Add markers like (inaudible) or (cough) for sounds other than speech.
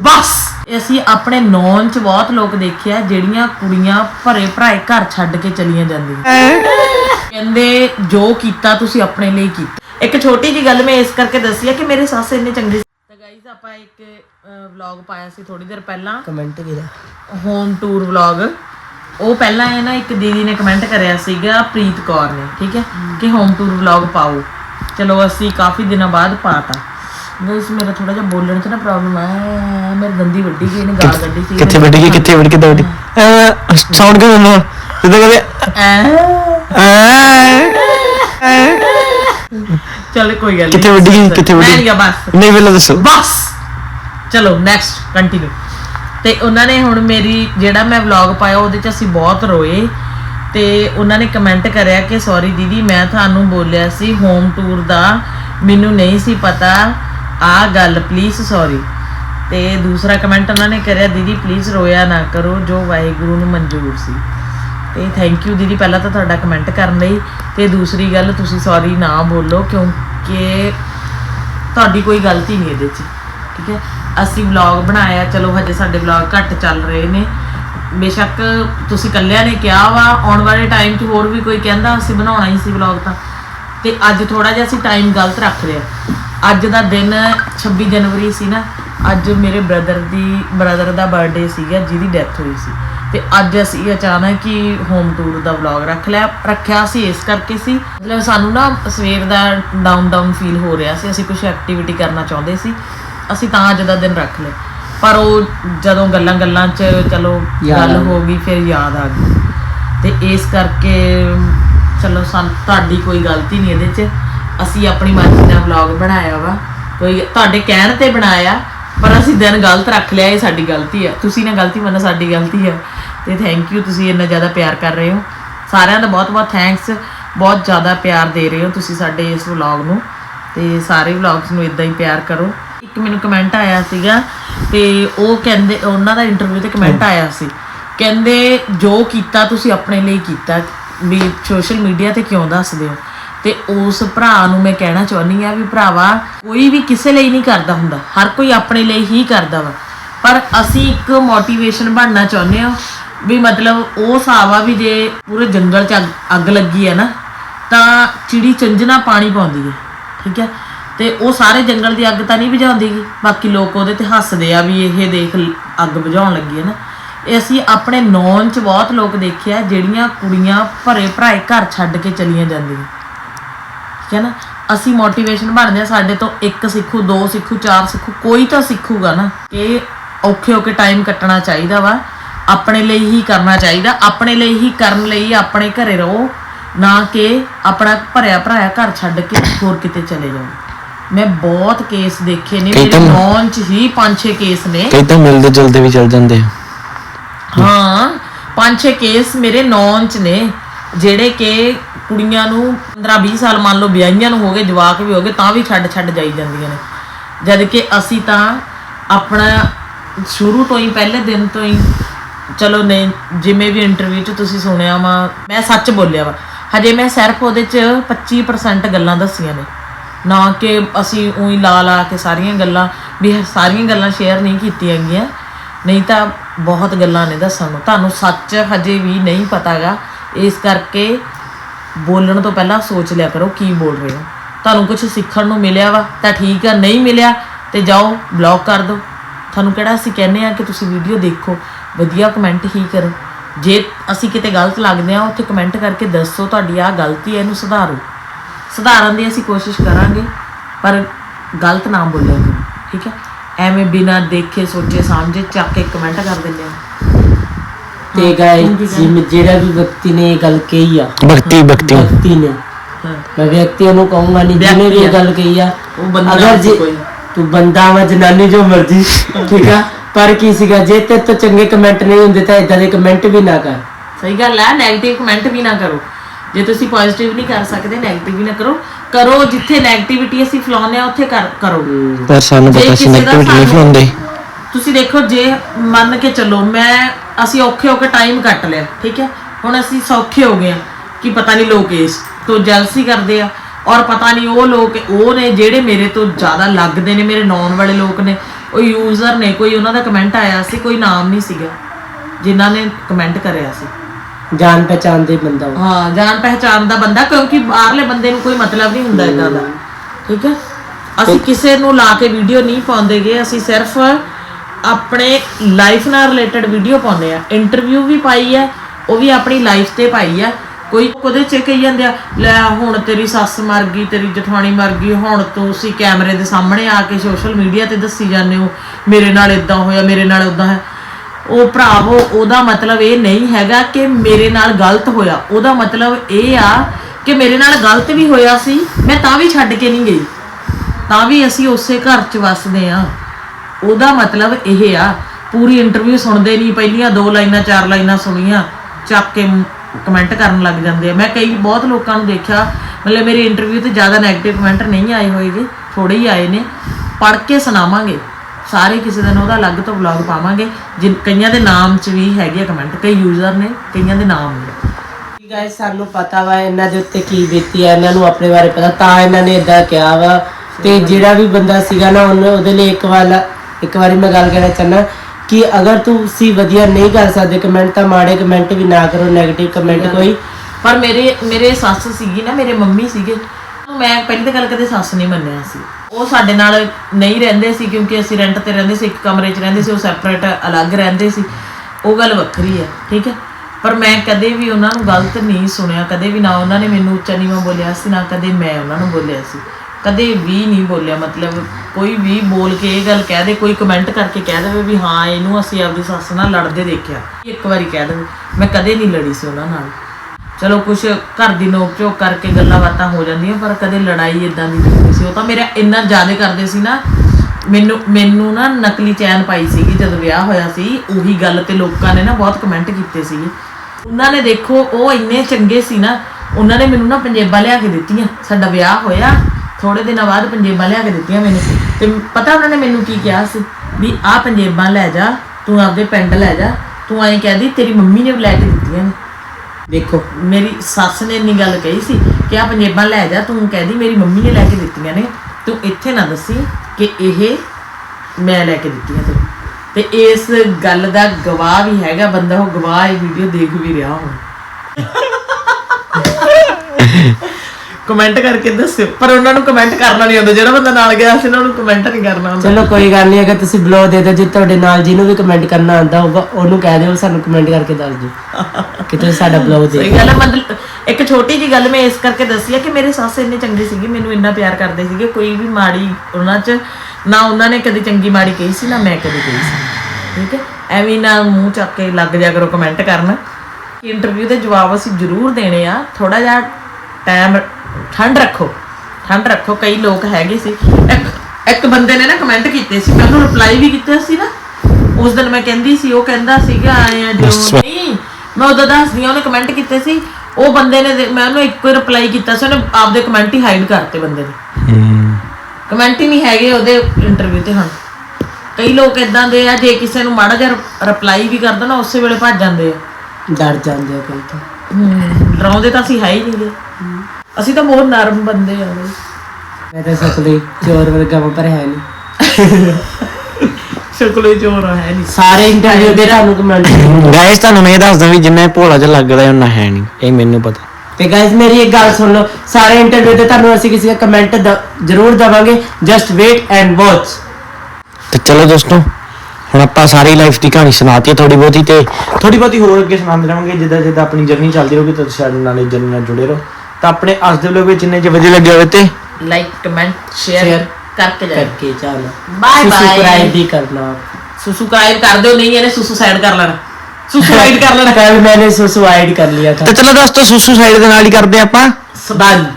ਬਸ। ਅਸੀਂ ਆਪਣੇ ਨੌਨ ਚ ਬਹੁਤ ਲੋਕ ਦੇਖਿਆ ਜਿਹੜੀਆਂ ਕੁੜੀਆਂ ਭਰੇ ਭਰਾਏ ਘਰ ਛੱਡ ਕੇ ਚਲੀਆਂ ਜਾਂਦੀਆਂ। ਕਹਿੰਦੇ ਜੋ ਕੀਤਾ ਤੁਸੀਂ ਆਪਣੇ ਲਈ ਕੀਤਾ। ਇੱਕ ਛੋਟੀ ਜੀ ਗੱਲ ਮੈਂ ਇਸ ਕਰਕੇ ਦੱਸੀ ਆ ਕਿ ਮੇਰੇ ਸੱਸ ਇੰਨੇ ਚੰਗੇ ਸੀ। ਤਾਂ ਗਾਈਜ਼ ਆਪਾਂ ਇੱਕ ਵਲੌਗ ਪਾਇਆ ਸੀ ਥੋੜੀ ਦੇਰ ਪਹਿਲਾਂ। ਕਮੈਂਟ ਕਿਹਦਾ ਹੋਮ ਟੂਰ ਵਲੌਗ ਉਹ ਪਹਿਲਾਂ ਇਹ ਨਾ ਇੱਕ ਦੀਦੀ ਨੇ ਕਮੈਂਟ ਕਰਿਆ ਸੀਗਾ ਪ੍ਰੀਤ ਕੌਰ ਨੇ ਠੀਕ ਹੈ? ਕਿ ਹੋਮ ਟੂਰ ਵਲੌਗ ਪਾਓ। ਚਲੋ ਅਸੀਂ ਕਾਫੀ ਦਿਨਾਂ ਬਾਅਦ ਪਾਤਾ। ਗਾਇਸ ਮੇਰਾ ਥੋੜਾ ਜਿਹਾ ਬੋਲਣ 'ਚ ਨਾ ਪ੍ਰੋਬਲਮ ਆ। ਮੇਰੀ ਦੰਦੀ ਵੱਡੀ ਗਈ ਨੇ ਗਾਲ ਕੱਢੀ ਸੀ ਕਿੱਥੇ ਵੱਡੀ ਗਈ ਕਿੱਥੇ ਵੱਡੀ ਕਿੱਦਾਂ ਵੱਡੀ? ਸਾਊਂਡ ਕਿਵੇਂ ਹੁੰਦਾ ਜਿੱਦਾਂ ਕਹਿੰਦੇ ਚਲ ਕੋਈ ਗੱਲ ਨੀ। ਕਿੱਥੇ ਵੱਡੀ ਗਈ ਕਿੱਥੇ ਵੱਡੀ? ਨਹੀਂ ਬਸ। ਨਹੀਂ ਪਹਿਲਾਂ ਦੱਸੋ। ਬਸ। ਚਲੋ ਨੈਕਸਟ ਕੰਟੀਨਿਊ ਤੇ ਉਹਨਾਂ ਨੇ ਹੁਣ ਮੇਰੀ ਜਿਹੜਾ ਮੈਂ ਵਲੌਗ ਪਾਇਆ ਉਹਦੇ 'ਚ ਅਸੀਂ ਬਹੁਤ ਰੋਏ। ਤੇ ਉਹਨਾਂ ਨੇ ਕਮੈਂਟ ਕਰਿਆ ਕਿ ਸੌਰੀ ਦੀਦੀ ਮੈਂ ਤੁਹਾਨੂੰ ਬੋਲਿਆ ਸੀ ਹੋਮ ਟੂਰ ਦਾ। ਮੈਨੂੰ ਨਹੀਂ ਸੀ ਪਤਾ ਆ ਗੱਲ ਪਲੀਜ਼ ਸੌਰੀ ਤੇ ਦੂਸਰਾ ਕਮੈਂਟ ਉਹਨਾਂ ਨੇ ਕਰਿਆ, ਦੀਦੀ ਪਲੀਜ਼ ਰੋਇਆ ਨਾ ਕਰੋ ਜੋ ਵਾਹਿਗੁਰੂ ਨੂੰ ਮਨਜ਼ੂਰ ਸੀ। ਤੇ ਥੈਂਕ ਯੂ ਦੀਦੀ, ਪਹਿਲਾਂ ਤਾਂ ਤੁਹਾਡਾ ਕਮੈਂਟ ਕਰਨ ਲਈ। ਤੇ ਦੂਸਰੀ ਗੱਲ, ਤੁਸੀਂ ਸੌਰੀ ਨਾ ਬੋਲੋ ਕਿਉਂਕਿ ਤੁਹਾਡੀ ਕੋਈ ਗਲਤੀ ਨਹੀਂ ਇਹਦੇ 'ਚ, ਠੀਕ ਹੈ? ਅਸੀਂ ਵਲੌਗ ਬਣਾਇਆ, ਚਲੋ ਹਜੇ ਸਾਡੇ ਵਲੌਗ ਘੱਟ ਚੱਲ ਰਹੇ ਨੇ। ਬੇਸ਼ੱਕ ਤੁਸੀਂ ਕੱਲਿਆਂ ਨੇ ਕਿਹਾ ਵਾ, ਆਉਣ ਵਾਲੇ ਟਾਈਮ 'ਚ ਹੋਰ ਵੀ ਕੋਈ ਕਹਿੰਦਾ, ਅਸੀਂ ਬਣਾਉਣਾ ਹੀ ਸੀ ਵਲੌਗ ਤਾਂ। ਤੇ ਅੱਜ ਥੋੜਾ ਜਿਹਾ ਅਸੀਂ ਟਾਈਮ ਗਲਤ ਰੱਖ ਲਿਆ। ਅੱਜ ਦਾ ਦਿਨ 26 ਜਨਵਰੀ ਸੀ ਨਾ ਅੱਜ ਮੇਰੇ ਬ੍ਰਦਰ ਦੀ ਬ੍ਰਦਰ ਦਾ ਬਰਥਡੇ ਸੀਗਾ ਜਿਹਦੀ ਡੈਥ ਹੋਈ ਸੀ। ਤੇ ਅੱਜ ਅਸੀਂ ਅਚਾਨਕ ਹੀ ਹੋਮ ਟੂਰ ਦਾ ਵਲੌਗ ਰੱਖ ਲਿਆ ਰੱਖਿਆ ਸੀ ਇਸ ਕਰਕੇ ਸੀ। ਮਤਲਬ ਸਾਨੂੰ ਨਾ ਸਵੇਰ ਦਾ ਡਾਊਨ ਡਾਊਨ ਫੀਲ ਹੋ ਰਿਹਾ ਸੀ ਅਸੀਂ ਕੁਝ ਐਕਟੀਵਿਟੀ ਕਰਨਾ ਚਾਹੁੰਦੇ ਸੀ ਅਸੀਂ ਤਾਂ ਅੱਜ ਦਾ ਦਿਨ ਰੱਖ ਲਿਆ। ਪਰ ਉਹ ਜਦੋਂ ਗੱਲਾਂ ਗੱਲਾਂ 'ਚ ਚਲੋ ਗੱਲ ਹੋ ਗਈ ਫਿਰ ਯਾਦ ਆ ਗਈ। ਤੇ ਇਸ ਕਰਕੇ ਚਲੋ ਸਾਨੂੰ ਤੁਹਾਡੀ ਕੋਈ ਗਲਤੀ ਨਹੀਂ ਇਹਦੇ 'ਚ। ਅਸੀਂ ਆਪਣੀ ਮਰਜ਼ੀ ਨਾਲ ਵਲੌਗ ਬਣਾਇਆ ਵਾ। ਕੋਈ ਤੁਹਾਡੇ ਕਹਿਣ ਤੇ ਬਣਾਇਆ, ਪਰ ਅਸੀਂ ਦਿਨ ਗਲਤ ਰੱਖ ਲਿਆ, ਇਹ ਸਾਡੀ ਗਲਤੀ ਆ। ਤੁਸੀਂ ਨਾ ਗਲਤੀ ਮੰਨੋ, ਸਾਡੀ ਗਲਤੀ ਆ। ਤੇ ਥੈਂਕ ਯੂ ਤੁਸੀਂ ਇੰਨਾ ਜ਼ਿਆਦਾ ਪਿਆਰ ਕਰ ਰਹੇ ਹੋ। ਸਾਰਿਆਂ ਦਾ ਬਹੁਤ ਬਹੁਤ ਥੈਂਕਸ ਬਹੁਤ ਜ਼ਿਆਦਾ ਪਿਆਰ ਦੇ ਰਹੇ ਹੋ ਤੁਸੀਂ ਸਾਡੇ ਇਸ ਵਲੌਗ ਨੂੰ। ਤੇ ਸਾਰੇ ਵਲੌਗਸ ਨੂੰ ਇਦਾਂ ਹੀ ਪਿਆਰ ਕਰੋ। ਇੱਕ ਮੈਨੂੰ ਕਮੈਂਟ ਆਇਆ ਸੀਗਾ, ਤੇ ਉਹ ਕਹਿੰਦੇ, ਉਹਨਾਂ ਦਾ ਇੰਟਰਵਿਊ ਤੇ ਕਮੈਂਟ ਆਇਆ ਸੀ। ਕਹਿੰਦੇ, ਜੋ ਕੀਤਾ ਤੁਸੀਂ ਆਪਣੇ ਲਈ ਕੀਤਾ। ਵੀ ਸੋਸ਼ਲ ਮੀਡੀਆ ਤੇ ਕਿਉਂ ਦੱਸਦੇ ਹੋ? ਤੇ ਉਸ ਭਰਾ ਨੂੰ ਮੈਂ ਕਹਿਣਾ ਚਾਹੁੰਦੀ ਆ ਵੀ ਭਰਾਵਾ, ਕੋਈ ਵੀ ਕਿਸੇ ਲਈ ਨਹੀਂ ਕਰਦਾ ਹੁੰਦਾ। ਹਰ ਕੋਈ ਆਪਣੇ ਲਈ ਹੀ ਕਰਦਾ ਵਾ। ਪਰ ਅਸੀਂ ਇੱਕ ਮੋਟੀਵੇਸ਼ਨ ਬਣਨਾ ਚਾਹੁੰਦੇ ਹਾਂ ਵੀ ਮਤਲਬ ਉਹ ਹਿਸਾਬ ਆ ਵੀ ਜੇ ਪੂਰੇ ਜੰਗਲ 'ਚ ਅੱਗ- ਅੱਗ ਲੱਗੀ ਹੈ ਨਾ, ਤਾਂ ਚਿੜੀ ਚੰਜਣਾ ਪਾਣੀ ਪਾਉਂਦੀ ਹੈ। ਠੀਕ ਹੈ? ਤੇ ਉਹ ਸਾਰੇ ਜੰਗਲ ਦੀ ਅੱਗ ਤਾਂ ਨਹੀਂ ਬੁਝਾਉਂਦੀਗੀ ਬਾਕੀ ਲੋਕ ਉਹਦੇ ਤੇ ਹੱਸਦੇ ਆ ਵੀ ਇਹ ਦੇਖ ਅੱਗ ਬੁਝਾਉਣ ਲੱਗੀ ਹੈ ਨਾ। ਇਹ ਅਸੀਂ ਆਪਣੇ ਨੌਨ ਚ ਬਹੁਤ ਲੋਕ ਦੇਖਿਆ, ਜਿਹੜੀਆਂ ਕੁੜੀਆਂ ਭਰੇ ਭਰਾਏ ਘਰ ਛੱਡ ਕੇ ਚਲੀਆਂ ਜਾਂਦੀਆਂ। ਠੀਕ ਹੈ ਨਾ? ਅਸੀਂ ਮੋਟੀਵੇਸ਼ਨ ਬਣਦੇ ਆ ਸਾਡੇ ਤੋਂ ਇੱਕ ਸਿੱਖੂ ਦੋ ਸਿੱਖੂ ਚਾਰ ਸਿੱਖੂ ਕੋਈ ਤਾਂ ਸਿੱਖੂਗਾ ਨਾ। ਕਿ ਔਖੇ ਕੇ ਟਾਈਮ ਕੱਟਣਾ ਚਾਹੀਦਾ ਵਾ। ਆਪਣੇ ਲਈ ਹੀ ਕਰਨਾ ਚਾਹੀਦਾ। ਆਪਣੇ ਲਈ ਹੀ ਕਰਨ ਲਈ ਆਪਣੇ ਘਰੇ ਰਹੋ। ਨਾ ਕਿ ਆਪਣਾ ਭਰਿਆ ਭਰਾਇਆ ਘਰ ਛੱਡ ਕੇ ਹੋਰ ਕਿਤੇ ਚਲੇ ਜਾਓ। ਮੈਂ ਬਹੁਤ ਕੇਸ ਦੇਖੇ ਨੇ। ਮੇਰੇ ਨੌਨ ਚ ਹੀ ਪੰਜ ਛੇ ਕੇਸ ਨੇ। ਕਈ ਤਾਂ ਮਿਲਦੇ ਜੁਲਦੇ ਵੀ ਚੱਲ ਜਾਂਦੇ ਹਾਂ ਪੰਜ ਛੇ ਕੇਸ ਮੇਰੇ ਨੌਨ ਚ ਨੇ। ਜਿਹੜੇ ਕਿ ਕੁੜੀਆਂ ਨੂੰ 15 20 ਸਾਲ ਮੰਨ ਲਓ ਵਿਆਹੀਆਂ ਨੂੰ ਹੋ ਗਏ, ਜਵਾਕ ਵੀ ਹੋ ਗਏ, ਤਾਂ ਵੀ ਛੱਡ ਛੱਡ ਜਾਈ ਜਾਂਦੀਆਂ ਨੇ। ਜਦ ਕਿ ਅਸੀਂ ਤਾਂ ਆਪਣਾ ਸ਼ੁਰੂ ਤੋਂ ਹੀ, ਪਹਿਲੇ ਦਿਨ ਤੋਂ ਹੀ, ਚਲੋ ਨੇ ਜਿਵੇਂ ਵੀ ਇੰਟਰਵਿਊ ਚ ਤੁਸੀਂ ਸੁਣਿਆ ਵਾ, ਮੈਂ ਸੱਚ ਬੋਲਿਆ ਵਾ, ਹਜੇ ਮੈਂ ਸਿਰਫ ਉਹਦੇ ਚ 25% ਗੱਲਾਂ ਦੱਸੀਆਂ ਨੇ। ਨਾ ਕਿ ਅਸੀਂ ਉਹੀ ਲਾ ਲਾ ਕੇ ਸਾਰੀਆਂ ਗੱਲਾਂ, ਵੀ ਸਾਰੀਆਂ ਗੱਲਾਂ ਸ਼ੇਅਰ ਨਹੀਂ ਕੀਤੀਆਂ ਗਈਆਂ। ਨਹੀਂ ਤਾਂ ਬਹੁਤ ਗੱਲਾਂ ਨੇ ਦੱਸਣ ਨੂੰ। ਤੁਹਾਨੂੰ ਸੱਚ ਹਜੇ ਵੀ ਨਹੀਂ ਪਤਾਗਾ। ਇਸ ਕਰਕੇ ਬੋਲਣ ਤੋਂ ਪਹਿਲਾਂ ਸੋਚ ਲਿਆ ਕਰੋ ਕੀ ਬੋਲ ਰਹੇ ਹੋ। ਤੁਹਾਨੂੰ ਕੁਝ ਸਿੱਖਣ ਨੂੰ ਮਿਲਿਆ ਵਾ, ਤਾਂ ਠੀਕ ਆ, ਨਹੀਂ ਮਿਲਿਆ, ਤੇ ਜਾਓ ਬਲੌਕ ਕਰ ਦਿਓ। ਤੁਹਾਨੂੰ ਕਿਹੜਾ ਅਸੀਂ ਕਹਿੰਦੇ ਆ ਕਿ ਤੁਸੀਂ ਵੀਡੀਓ ਦੇਖੋ, ਵਧੀਆ ਕਮੈਂਟ ਹੀ ਕਰੋ। ਜੇ ਅਸੀਂ ਕਿਤੇ ਗਲਤ ਲੱਗਦੇ ਆ ਉੱਥੇ ਕਮੈਂਟ ਕਰਕੇ ਦੱਸੋ ਤੁਹਾਡੀ ਆ ਗਲਤੀ ਹੈ, ਇਹਨੂੰ ਸੁਧਾਰੋ। ਸੁਧਾਰਨ ਦੀ ਅਸੀਂ ਕੋਸ਼ਿਸ਼ ਕਰਾਂਗੇ, ਪਰ ਗਲਤ ਨਾ ਬੋਲਿਆ ਕਰੋ, ਠੀਕ ਹੈ? ਐਵੇਂ ਬਿਨਾਂ ਦੇਖੇ, ਸੋਚੇ ਸਮਝੇ ਚੱਕ ਕੇ ਕਮੈਂਟ ਕਰ ਦਿੰਦੇ ਆ ਤੇ ਗਾਇਸ ਜਿਹੜਾ ਵੀ ਵਿਅਕਤੀ ਨੇ ਇਹ ਗੱਲ ਕਹੀ ਆ ਭਗਤੀ ਭਗਤੀ ਵਿਅਕਤੀ। ਨੇ ਮੈਂ ਵਿਅਕਤੀਆਂ ਨੂੰ ਕਹੂੰਗਾ ਨਹੀਂ ਜਿਹਨੇ ਵੀ ਇਹ ਗੱਲ ਕਹੀ ਆ ਉਹ ਬੰਦਾ ਕੋਈ। ਤੂੰ ਬੰਦਾ ਵਾ ਜਨਾਨੀ ਜੋ ਮਰਜ਼ੀ ਠੀਕ ਆ? ਪਰ ਕੀ ਸੀਗਾ ਜੇ ਤੇ ਤੋਂ ਚੰਗੇ ਕਮੈਂਟ ਨਹੀਂ ਹੁੰਦੇ ਤਾਂ ਇਦਾਂ ਦੇ ਕਮੈਂਟ ਵੀ ਨਾ ਕਰ। ਸਹੀ ਗੱਲ ਹੈ 네ਗੇਟਿਵ ਕਮੈਂਟ ਵੀ ਨਾ ਕਰੋ। ਜੇ ਤੁਸੀਂ ਪੋਜ਼ਿਟਿਵ ਨਹੀਂ ਕਰ ਸਕਦੇ 네ਗੇਟਿਵ ਵੀ ਨਾ ਕਰੋ। ਕਰੋ ਜਿੱਥੇ 네ਗੇਟਿਵਿਟੀ ਅਸੀਂ ਫਲਾਉਨੇ ਆ ਉੱਥੇ ਕਰੋ ਪਰ ਸਾਨੂੰ ਪਤਾ ਸੀ ਨੈਗੇਟਿਵਿਟੀ ਨਹੀਂ ਸਾਨੂੰ- ਤੁਸੀਂ ਦੇਖੋ ਜੇ ਮੰਨ ਕੇ ਚੱਲੋ ਮੈਂ ਅਸੀਂ ਔਖੇ ਹੋ ਕੇ ਟਾਈਮ ਕੱਟ ਲਿਆ ਠੀਕ ਹੈ? ਹੁਣ ਅਸੀਂ ਸੌਖੇ ਹੋ ਗਏ ਕਿ ਪਤਾ ਨਹੀਂ ਲੋਕ ਇਸ ਤੋਂ ਜਲਸੀ ਕਰਦੇ ਆ ਔਰ ਪਤਾ ਨਹੀਂ ਉਹ ਲੋਕ ਉਹ ਨੇ ਜਿਹੜੇ ਮੇਰੇ ਤੋਂ ਜ਼ਿਆਦਾ ਲੱਗਦੇ ਨੇ ਮੇਰੇ ਨੌਨ ਵਾਲੇ ਲੋਕ ਨੇ ਉਹ ਯੂਜ਼ਰ ਨੇ ਕੋਈ ਉਹਨਾਂ ਦਾ ਕਮੈਂਟ ਆਇਆ ਸੀ ਕੋਈ ਨਾਮ ਨਹੀਂ ਸੀਗਾ ਜਿਨ੍ਹਾਂ ਨੇ ਕਮੈਂਟ ਕਰਿਆ ਸੀ। ਜਾਣ ਪਹਿਚਾਨ ਦੇ ਬੰਦਾ ਉਹ। ਹਾਂ ਜਾਣ ਪਹਿਚਾਨ ਦਾ ਬੰਦਾ ਕਿਉਂਕਿ ਬਾਹਰਲੇ ਬੰਦੇ ਨੂੰ ਕੋਈ ਮਤਲਬ ਨਹੀਂ ਹੁੰਦਾ ਇਦਾਂ ਦਾ ਠੀਕ ਹੈ? ਅਸੀਂ ਕਿਸੇ ਨੂੰ ਲਾ ਕੇ ਵੀਡੀਓ ਨਹੀਂ ਪਾਉਂਦੇਗੇ ਅਸੀਂ ਸਿਰਫ ਆਪਣੇ ਲਾਈਫ ਨਾਲ ਰਿਲੇਟਡ ਵੀਡੀਓ ਪਾਉਂਦੇ ਆ। ਇੰਟਰਵਿਊ ਵੀ ਪਾਈ ਹੈ ਉਹ ਵੀ ਆਪਣੀ ਲਾਈਫ ਤੇ ਪਾਈ ਹੈ ਕੋਈ ਉਹਦੇ ਚ ਕਹੀ ਜਾਂਦੇ ਆ, ਲੈ ਹੁਣ ਤੇਰੀ ਸੱਸ ਮਰ ਗਈ, ਤੇਰੀ ਜਠਾਣੀ ਮਰ ਗਈ, ਹੁਣ ਤੁਸੀਂ ਕੈਮਰੇ ਦੇ ਸਾਹਮਣੇ ਆ ਕੇ ਸੋਸ਼ਲ ਮੀਡੀਆ ਤੇ ਦੱਸੀ ਜਾਂਦੇ ਹੋ, ਮੇਰੇ ਨਾਲ ਇਦਾਂ ਹੋਇਆ, ਮੇਰੇ ਨਾਲ ਉਦਾਂ ਹੈ ਉਹ ਭਰਾਵੋ, ਉਹਦਾ ਮਤਲਬ ਇਹ ਨਹੀਂ ਹੈਗਾ ਕਿ ਮੇਰੇ ਨਾਲ ਗਲਤ ਹੋਇਆ। ਉਹਦਾ ਮਤਲਬ ਇਹ ਆ ਕਿ ਮੇਰੇ ਨਾਲ ਗਲਤ ਵੀ ਹੋਇਆ ਸੀ, ਮੈਂ ਤਾਂ ਵੀ ਛੱਡ ਕੇ ਨਹੀਂ ਗਈ। ਤਾਂ ਵੀ ਅਸੀਂ ਉਸੇ ਘਰ 'ਚ ਵੱਸਦੇ ਆ ਉਹਦਾ ਮਤਲਬ ਇਹ ਆ, ਪੂਰੀ ਇੰਟਰਵਿਊ ਸੁਣਦੇ ਨਹੀਂ, ਪਹਿਲੀਆਂ ਦੋ ਲਾਈਨਾਂ, ਚਾਰ ਲਾਈਨਾਂ ਸੁਣੀਆਂ, ਚੱਕ ਕੇ ਕਮੈਂਟ ਕਰਨ ਲੱਗ ਜਾਂਦੇ ਆ। ਮੈਂ ਕਈ ਬਹੁਤ ਲੋਕਾਂ ਨੂੰ ਦੇਖਿਆ, ਮਤਲਬ ਮੇਰੀ ਇੰਟਰਵਿਊ ਤੇ ਜ਼ਿਆਦਾ 네ਗੇਟਿਵ ਕਮੈਂਟ ਨਹੀਂ ਆਏ ਹੋਏਗੇ ਥੋੜੇ ਹੀ ਆਏ ਨੇ। ਪੜ੍ਹ ਕੇ ਸੁਣਾਵਾਂਗੇ, ਸਾਰੇ ਕਿਸੇ ਦਿਨ ਉਹਦਾ ਅਲੱਗ ਤੋਂ ਵਲੌਗ ਪਾਵਾਂਗੇ, ਜਿਨ ਕਈਆਂ ਦੇ ਨਾਮ 'ਚ ਵੀ ਹੈਗੇ ਕਮੈਂਟ ਕਈ ਯੂਜ਼ਰ ਨੇ, ਕਈਆਂ ਦੇ ਨਾਮ ਨੇ। ਗਾਇਸ ਸਾਨੂੰ ਪਤਾ ਵਾ ਇਹਨਾਂ ਦੇ ਉੱਤੇ ਕੀ ਬੀਤੀ ਆ, ਇਹਨਾਂ ਨੂੰ ਆਪਣੇ ਬਾਰੇ ਪਤਾ, ਤਾਂ ਇਹਨਾਂ ਨੇ ਇਦਾਂ ਕਿਹਾ ਵਾ, ਤੇ ਜਿਹੜਾ ਵੀ ਬੰਦਾ ਸੀਗਾ ਨਾ, ਉਹਨੇ ਉਹਦੇ ਲਈ ਇੱਕ ਵਾਰ ਇੱਕ ਵਾਰੀ ਮੈਂ ਗੱਲ ਕਹਿਣਾ ਚਾਹੁੰਦਾ ਕਿ ਅਗਰ ਤੁਸੀਂ ਵਧੀਆ ਨਹੀਂ ਕਰ ਸਕਦੇ ਕਮੈਂਟ ਤਾਂ ਮਾੜੇ ਕਮੈਂਟ ਵੀ ਨਾ ਕਰੋ 네ਗੇਟਿਵ ਕਮੈਂਟ ਕੋਈ। ਪਰ ਮੇਰੇ ਮੇਰੇ ਸੱਸ ਸੀਗੀ ਨਾ ਮੇਰੇ ਮੰਮੀ ਸੀਗੇ ਮੈਂ ਪਹਿਲੀ ਤਾਂ ਗੱਲ ਕਦੇ ਸੱਸ ਨਹੀਂ ਮੰਨਿਆ ਸੀ। ਉਹ ਸਾਡੇ ਨਾਲ ਨਹੀਂ ਰਹਿੰਦੇ ਸੀ ਕਿਉਂਕਿ ਅਸੀਂ ਰੈਂਟ ਤੇ ਰਹਿੰਦੇ ਸੀ ਇੱਕ ਕਮਰੇ 'ਚ ਰਹਿੰਦੇ ਸੀ ਉਹ ਸੈਪਰੇਟ ਅਲੱਗ ਰਹਿੰਦੇ ਸੀ। ਉਹ ਗੱਲ ਵੱਖਰੀ ਹੈ ਠੀਕ ਹੈ? ਪਰ ਮੈਂ ਕਦੇ ਵੀ ਉਹਨਾਂ ਨੂੰ ਗਲਤ ਨਹੀਂ ਸੁਣਿਆ ਕਦੇ ਵੀ ਨਾ ਉਹਨਾਂ ਨੇ ਮੈਨੂੰ ਉੱਚਾ ਨੀਵਾਂ ਬੋਲਿਆ ਸੀ ਨਾ ਕਦੇ ਮੈਂ ਉਹਨਾਂ ਨੂੰ ਬੋਲਿਆ ਸੀ। ਕਦੇ ਵੀ ਨਹੀਂ ਬੋਲਿਆ, ਮਤਲਬ ਕੋਈ ਵੀ ਬੋਲ ਕੇ ਇਹ ਗੱਲ ਕਹਿ ਦੇ, ਕੋਈ ਕਮੈਂਟ ਕਰਕੇ ਕਹਿ ਦੇਵੇ ਵੀ ਹਾਂ, ਇਹਨੂੰ ਅਸੀਂ ਆਪਦੀ ਸੱਸ ਨਾਲ ਲੜਦੇ ਦੇਖਿਆ। ਇੱਕ ਵਾਰੀ ਕਹਿ ਦੇਵੇ, ਮੈਂ ਕਦੇ ਨਹੀਂ ਲੜੀ ਸੀ ਉਹਨਾਂ ਨਾਲ। ਚਲੋ ਕੁਛ ਘਰ ਦੀ ਨੋਕ ਝੋਕ ਕਰਕੇ ਗੱਲਾਂ ਬਾਤਾਂ ਹੋ ਜਾਂਦੀਆਂ, ਪਰ ਕਦੇ ਲੜਾਈ ਇਦਾਂ ਦੀ ਨਹੀਂ ਹੋਈ ਸੀ। ਉਹ ਤਾਂ ਮੇਰਾ ਇੰਨਾ ਜ਼ਿਆਦਾ ਕਰਦੇ ਸੀ ਨਾ, ਮੈਨੂੰ ਮੈਨੂੰ ਨਾ ਨਕਲੀ ਚੈਨ ਪਾਈ ਸੀਗੀ ਜਦੋਂ ਵਿਆਹ ਹੋਇਆ ਸੀ, ਉਹੀ ਗੱਲ ਤੇ ਲੋਕਾਂ ਨੇ ਨਾ ਬਹੁਤ ਕਮੈਂਟ ਕੀਤੇ ਸੀਗੇ ਉਹਨਾਂ ਨੇ ਦੇਖੋ, ਉਹ ਇੰਨੇ ਚੰਗੇ ਸੀ ਨਾ, ਉਹਨਾਂ ਨੇ ਮੈਨੂੰ ਨਾ ਪੰਜੇਬਾਂ ਲਿਆ ਕੇ ਦਿੱਤੀਆਂ। ਸਾਡਾ ਵਿਆਹ ਹੋਇਆ ਥੋੜੇ ਦਿਨਾਂ ਬਾਅਦ ਪੰਜੇਬਾਂ ਲਿਆ ਕੇ ਦਿੱਤੀਆਂ ਮੈਨੂੰ। ਤੇ ਪਤਾ ਉਹਨਾਂ ਨੇ ਮੈਨੂੰ ਕੀ ਕਿਹਾ ਸੀ? ਵੀ ਆਹ ਪੰਜੇਬਾਂ ਲੈ ਜਾ, ਤੂੰ ਆਪਦੇ ਪਿੰਡ ਲੈ ਜਾ, ਤੂੰ ਐਂ ਕਹਿ ਕਹਿਦੀ ਤੇਰੀ ਮੰਮੀ ਨੇ ਲੈ ਕੇ ਦਿੱਤੀਆਂ ਨੇ। ਦੇਖੋ, ਮੇਰੀ ਸੱਸ ਨੇ ਇੰਨੀ ਗੱਲ ਕਹੀ ਸੀ ਕਿ ਆ ਪੰਜੇਬਾਂ ਲੈ ਜਾ, ਤੂੰ ਕਹਿ ਕਹਿਦੀ ਮੇਰੀ ਮੰਮੀ ਨੇ ਲੈ ਕੇ ਦਿੱਤੀਆਂ ਨੇ। ਤੂੰ ਇੱਥੇ ਨਾ ਦੱਸੀ ਕਿ ਇਹ ਮੈਂ ਲੈ ਕੇ ਦਿੱਤੀਆਂ ਤੈਨੂੰ। ਤੇ ਇਸ ਗੱਲ ਦਾ ਗਵਾਹ ਵੀ ਹੈਗਾ ਬੰਦਾ, ਉਹ ਗਵਾਹ ਇਹ ਵੀਡੀਓ ਦੇਖ ਵੀ ਰਿਹਾ ਹੁਣ। ਕਮੈਂਟ ਕਰਕੇ ਦੱਸਿਓ। ਪਰ ਉਹਨਾਂ ਨੂੰ ਕਮੈਂਟ ਕਰਨਾ ਨਹੀਂ ਆਉਂਦਾ। ਜਿਹੜਾ ਬੰਦਾ ਨਾਲ ਗਿਆ ਸੀ ਉਹਨਾਂ ਨੂੰ ਕਮੈਂਟ ਨਹੀਂ ਕਰਨਾ ਆਉਂਦਾ। ਚਲੋ ਕੋਈ ਗੱਲ ਨਹੀਂ ਅਗਰ ਤੁਸੀਂ ਬਲੌਗ ਦੇ ਦਿਓ ਜੇ ਤੁਹਾਡੇ ਨਾਲ ਜਿਹਨੂੰ ਵੀ ਕਮੈਂਟ ਕਰਨਾ ਆਉਂਦਾ ਹੋਊਗਾ ਉਹਨੂੰ ਕਹਿ ਦਿਓ ਸਾਨੂੰ ਕਮੈਂਟ ਕਰਕੇ ਦੱਸ ਦਿਓ ਕਿ ਤੁਸੀਂ ਸਾਡਾ (laughs) ਬਲੌਗ ਦੇ ਸਹੀ ਗੱਲ ਹੈ ਮਤਲਬ ਇੱਕ ਛੋਟੀ ਜੀ ਗੱਲ ਮੈਂ ਇਸ ਕਰਕੇ ਦੱਸੀ ਹੈ ਕਿ ਮੇਰੇ ਸੱਸ ਇੰਨੇ ਚੰਗੇ ਸੀਗੇ ਮੈਨੂੰ ਇੰਨਾ ਪਿਆਰ ਕਰਦੇ ਸੀਗੇ ਕੋਈ ਵੀ ਮਾੜੀ ਉਹਨਾਂ 'ਚ ਨਾ ਉਹਨਾਂ ਨੇ ਕਦੇ ਚੰਗੀ ਮਾੜੀ ਕਹੀ ਸੀ ਨਾ ਮੈਂ ਕਦੇ ਕਹੀ ਸੀ। ਠੀਕ ਹੈ ਐਵੇਂ ਨਾ ਮੂੰਹ ਚੱਕ ਕੇ ਲੱਗ ਜਾ ਕਰੋ ਕਮੈਂਟ ਕਰਨ। ਇੰਟਰਵਿਊ ਦੇ ਜਵਾਬ ਅਸੀਂ ਜ਼ਰੂਰ ਦੇਣੇ ਆ। ਥੋੜਾ ਜਿਹਾ ਟਾਈਮ ਠੰਡ ਰੱਖੋ ਠੰਡ ਰੱਖੋ ਕਈ ਲੋਕ ਹੈਗੇ ਸੀ। ਇੱਕ ਇੱਕ ਬੰਦੇ ਨੇ ਨਾ ਕਮੈਂਟ ਕੀਤੇ ਸੀ ਮੈਂ ਉਹਨੂੰ ਰਿਪਲਾਈ ਵੀ ਕੀਤਾ ਸੀ ਨਾ। ਉਸ ਦਿਨ ਮੈਂ ਕਹਿੰਦੀ ਸੀ ਉਹ ਕਹਿੰਦਾ ਸੀਗਾ ਆਏ ਆ ਜੋ ਨਹੀਂ ਮੈਂ ਉਹਦਾ ਦੱਸਦੀ ਆ ਉਹਨੇ ਕਮੈਂਟ ਕੀਤੇ ਸੀ। ਉਹ ਬੰਦੇ ਨੇ ਮੈਂ ਉਹਨੂੰ ਇੱਕੋ ਹੀ ਰਿਪਲਾਈ ਕੀਤਾ ਸੀ ਉਹਨੇ ਆਪਦੇ ਕਮੈਂਟ ਹੀ ਹਾਈਡ ਕਰਤੇ ਬੰਦੇ ਨੇ ਕਮੈਂਟ ਹੀ ਨਹੀਂ ਹੈਗੇ ਉਹਦੇ ਇੰਟਰਵਿਊ ਤੇ ਹੁਣ। ਕਈ ਲੋਕ ਇਦਾਂ ਦੇ ਆ ਜੇ ਕਿਸੇ ਨੂੰ ਮਾੜਾ ਜਿਹਾ ਰਿਪਲਾਈ ਵੀ ਕਰ ਦੋ ਨਾ ਉਸੇ ਵੇਲੇ ਭੱਜ ਜਾਂਦੇ ਆ। ਡਰ ਜਾਂਦੇ ਆ ਕੋਈ ਤਾਂ। ਡਰਾਉਂਦੇ ਤਾਂ ਅਸੀਂ ਹੈ ਹੀ ਨਹੀਂਗੇ ਅਸੀਂ ਤਾਂ ਬਹੁਤ ਨਰਮ ਬੰਦੇ ਆ ਬਈ ਮੈਂ ਤਾਂ ਸਕਲੀ ਚੋਰ ਵਰਗਾ ਵਾਂ, ਪਰ ਹੈ ਨਹੀਂ। (laughs) ਸ਼ਕਲੇ ਚੋਰ ਹੈ ਨਹੀਂ। ਸਾਰੇ ਇੰਟਰਵਿਊ ਦੇ ਤੁਹਾਨੂੰ ਕਮੈਂਟ ਗਾਇਸ ਤੁਹਾਨੂੰ ਮੈਂ ਇਹ ਦੱਸਦਾ ਵੀ ਜਿੰਨਾ ਇਹ ਭੋਲਾ ਜਿਹਾ ਲੱਗਦਾ ਉਹਨਾਂ ਹੈ ਨਹੀਂ। ਇਹ ਮੈਨੂੰ ਪਤਾ। ਤੇ ਗਾਇਸ ਮੇਰੀ ਇੱਕ ਗੱਲ ਸੁਣ ਲਓ। ਸਾਰੇ ਇੰਟਰਵਿਊ ਤੇ ਤੁਹਾਨੂੰ ਅਸੀਂ ਕਿਸੇ ਦਾ ਕਮੈਂਟ ਜ਼ਰੂਰ ਦਵਾਂਗੇ। ਜਸਟ ਵੇਟ ਐਂਡ ਵਾਚ ਤੇ ਚਲੋ ਦੋਸਤੋ ਹੁਣ ਆਪਾਂ ਸਾਰੀ ਲਾਈਫ ਦੀ ਕਹਾਣੀ ਸੁਣਾਤੀ ਥੋੜੀ ਬਹੁਤੀ ਤੇ ਥੋੜੀ ਬਹੁਤੀ ਹੋਰ ਅੱਗੇ ਸੁਣਾਉਂਦੇ ਰਹਾਂਗੇ। ਜਿੱਦਾਂ ਜਿੱਦਾਂ ਆਪਣੀ ਜਰਨੀ ਚੱਲਦੀ ਰਹੂਗੀ ਤਾਂ ਤੁਸੀਂ ਸਾਡੇ ਨਾਲ ਜਰਨੀ ਨਾਲ ਜੁੜੇ ਰਹੋ। ਤਾਂ ਆਪਣੇ ਅੱਜ ਦੇ ਵਲੋਗ ਵਿੱਚ ਜਿੰਨੇ ਜੇ ਵਧੀਆ ਲੱਗੇ ਹੋਵੇ ਤੇ ਲਾਈਕ ਕਮੈਂਟ ਸ਼ੇਅਰ Share ਕਰਕੇ ਜਾਓ ਕਰਕੇ ਜਾਣਾ ਬਾਏ ਸਬਸਕ੍ਰਾਈਬ ਬਾਏ ਵੀ ਕਰਨਾ ਸੁਸੂਕ੍ਰਾਈਬ ਕਰ ਦਿਓ ਨਹੀਂ ਇਹਨੇ ਸੁਸੂਸਾਈਡ ਕਰ ਲੈਣਾ ਸੁਸੂਸਾਈਡ ਕਰ ਲੈਣਾ कल मैंने सुसाइड कर लिया था ਤੇ ਚਲੋ ਦੋਸਤੋ ਸੁਸੂ ਸਾਈਡ ਦੇ ਨਾਲ ਹੀ ਕਰਦੇ ਆਪਾਂ ਸਬੰਧ